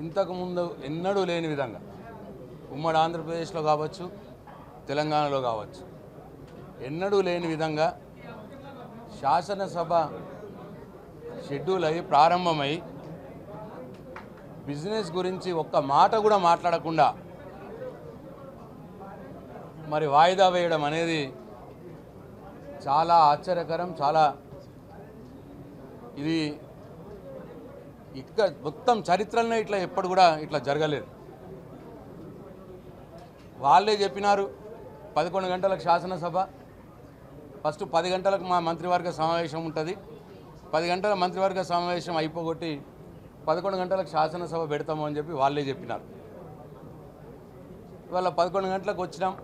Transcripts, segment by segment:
ఇంతకుముందు ఎన్నడూ లేని విధంగా ఉమ్మడి ఆంధ్రప్రదేశ్లో కావచ్చు తెలంగాణలో కావచ్చు ఎన్నడూ లేని విధంగా శాసనసభ షెడ్యూల్ అయి ప్రారంభమై బిజినెస్ గురించి ఒక్క మాట కూడా మాట్లాడకుండా మరి వాయిదా వేయడం అనేది చాలా ఆశ్చర్యకరం చాలా ఇది ఇట్లా మొత్తం చరిత్రలో ఇట్లా ఎప్పుడు కూడా ఇట్లా జరగలేదు. వాళ్ళే చెప్పినారు పదకొండు గంటలకు శాసనసభ ఫస్ట్ పది గంటలకు మా మంత్రివర్గ సమావేశం ఉంటుంది. పది గంటల మంత్రివర్గ సమావేశం అయిపోగొట్టి పదకొండు గంటలకు శాసనసభ పెడతాము అని చెప్పి వాళ్ళే చెప్పినారు. ఇవాళ పదకొండు గంటలకు వచ్చినాం.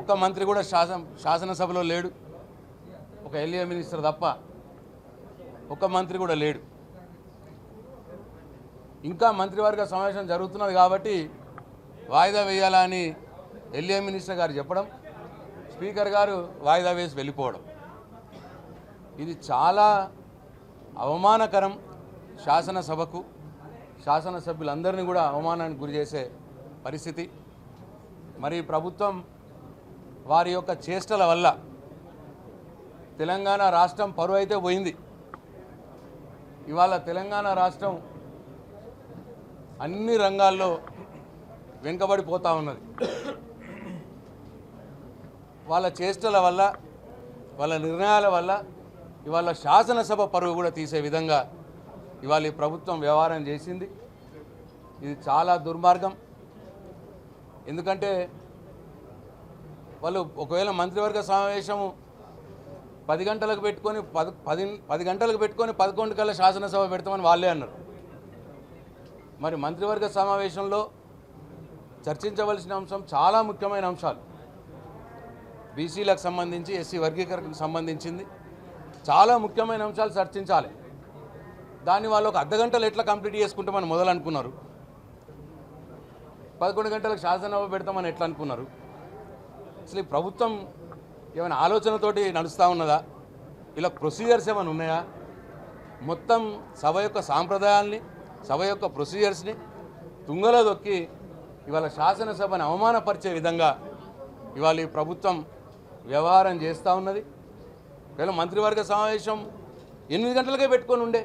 ఒక్క మంత్రి కూడా శాసన శాసనసభలో లేడు. ఒక ఎల్ఏ మినిస్టర్ తప్ప ఒక్క మంత్రి కూడా లేడు. ఇంకా మంత్రివర్గ సమావేశం జరుగుతున్నది కాబట్టి వాయిదా వేయాలా అని ఎల్ఏ మినిస్టర్ గారు చెప్పడం స్పీకర్ గారు వాయిదా వేసి వెళ్ళిపోవడం. ఇది చాలా అవమానకరం శాసనసభకు శాసనసభ్యులందరినీ కూడా అవమానానికి గురి చేసే పరిస్థితి. మరి ప్రభుత్వం వారి యొక్క చేష్టల వల్ల తెలంగాణ రాష్ట్రం పరువు అయితే పోయింది. ఇవాళ తెలంగాణ రాష్ట్రం అన్ని రంగాల్లో వెనుకబడిపోతూ ఉన్నది. వాళ్ళ చేష్టల వల్ల వాళ్ళ నిర్ణయాల వల్ల ఇవాళ శాసనసభ పరువు కూడా తీసే విధంగా ఇవాళ ఈ ప్రభుత్వం వ్యవహారం చేసింది. ఇది చాలా దుర్మార్గం. ఎందుకంటే వాళ్ళు ఒకవేళ మంత్రివర్గ సమావేశము పది గంటలకు పెట్టుకొని పది పది పది గంటలకు పెట్టుకొని పదకొండు కల్లా శాసనసభ పెడతామని వాళ్ళే అన్నారు. మరి మంత్రివర్గ సమావేశంలో చర్చించవలసిన అంశం చాలా ముఖ్యమైన అంశాలు. బీసీలకు సంబంధించి ఎస్సీ వర్గీకరణకు సంబంధించింది. చాలా ముఖ్యమైన అంశాలు చర్చించాలి. దాన్ని వాళ్ళు ఒక అర్ధ గంటలు ఎట్లా కంప్లీట్ చేసుకుంటామని మొదలు అనుకున్నారు. పదకొండు గంటలకు శాసనసభ పెడతామని ఎట్లా అనుకున్నారు. అసలు ఈ ప్రభుత్వం ఏమైనా ఆలోచనతోటి నడుస్తూ ఉన్నదా? ఇలా ప్రొసీజర్స్ ఏమైనా ఉన్నాయా? మొత్తం సభ యొక్క సాంప్రదాయాల్ని సభ యొక్క ప్రొసీజర్స్ని తుంగలో దొక్కి ఇవాళ శాసనసభను అవమానపరిచే విధంగా ఇవాళ ఈ ప్రభుత్వం వ్యవహారం చేస్తూ ఉన్నది. ఒకవేళ మంత్రివర్గ సమావేశం ఎనిమిది గంటలకే పెట్టుకొని ఉండే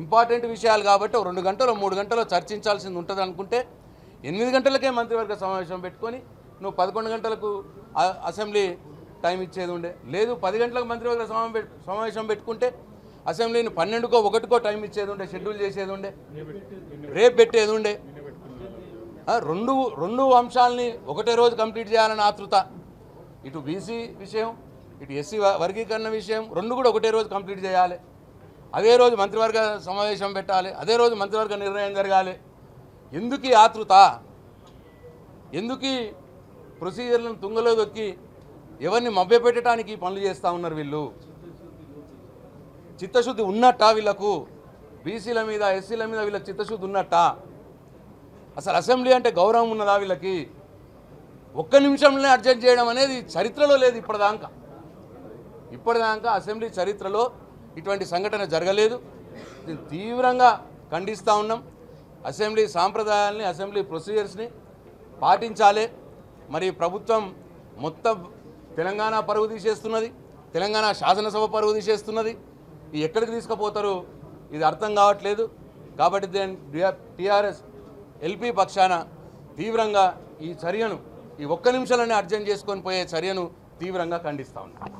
ఇంపార్టెంట్ విషయాలు కాబట్టి రెండు గంటలు మూడు గంటలు చర్చించాల్సింది ఉంటుంది అనుకుంటే ఎనిమిది గంటలకే మంత్రివర్గ సమావేశం పెట్టుకొని నువ్వు పదకొండు గంటలకు అసెంబ్లీ టైం ఇచ్చేది ఉండే. లేదు పది గంటలకు మంత్రివర్గ సమావేశం సమావేశం పెట్టుకుంటే అసెంబ్లీని పన్నెండుకో ఒకటికో టైం ఇచ్చేది ఉండే షెడ్యూల్ చేసేది ఉండే. రేపు పెట్టేది ఉండే. రెండు రెండు అంశాలని ఒకటే రోజు కంప్లీట్ చేయాలని ఆతృత. ఇటు బీసీ విషయం ఇటు ఎస్సీ వర్గీకరణ విషయం రెండు కూడా ఒకటే రోజు కంప్లీట్ చేయాలి. అదే రోజు మంత్రివర్గ సమావేశం పెట్టాలి. అదే రోజు మంత్రివర్గ నిర్ణయం జరగాలి. ఎందుకు ఆతృత? ఎందుకు ప్రొసీజర్లను తుంగలో దొక్కి ఎవరిని మభ్యపెట్టడానికి పనులు చేస్తూ ఉన్నారు వీళ్ళు? చిత్తశుద్ధి ఉన్నట్టా వీళ్ళకు? బీసీల మీద ఎస్సీల మీద వీళ్ళకి చిత్తశుద్ధి ఉన్నట్టా? అసలు అసెంబ్లీ అంటే గౌరవం ఉన్నదా వీళ్ళకి? ఒక్క నిమిషంలోనే అర్జెంట్ చేయడం అనేది చరిత్రలో లేదు ఇప్పటిదాకా. ఇప్పటిదాకా అసెంబ్లీ చరిత్రలో ఇటువంటి సంఘటన జరగలేదు. దీన్ని తీవ్రంగా ఖండిస్తూ ఉన్నాం. అసెంబ్లీ సాంప్రదాయాల్ని అసెంబ్లీ ప్రొసీజర్స్ని పాటించాలి. మరి ప్రభుత్వం మొత్తం తెలంగాణ పరుగు తీసేస్తున్నది తెలంగాణ శాసనసభ పరుగు తీసేస్తున్నది. ఇది ఎక్కడికి తీసుకుపోతారు? ఇది అర్థం కావట్లేదు. కాబట్టి దేని టీఆర్ఎస్ ఎల్పీ పక్షాన తీవ్రంగా ఈ చర్యను ఈ ఒక్క నిమిషాలనే అర్జెంట్ చేసుకొని పోయే చర్యను తీవ్రంగా ఖండిస్తా ఉన్నాను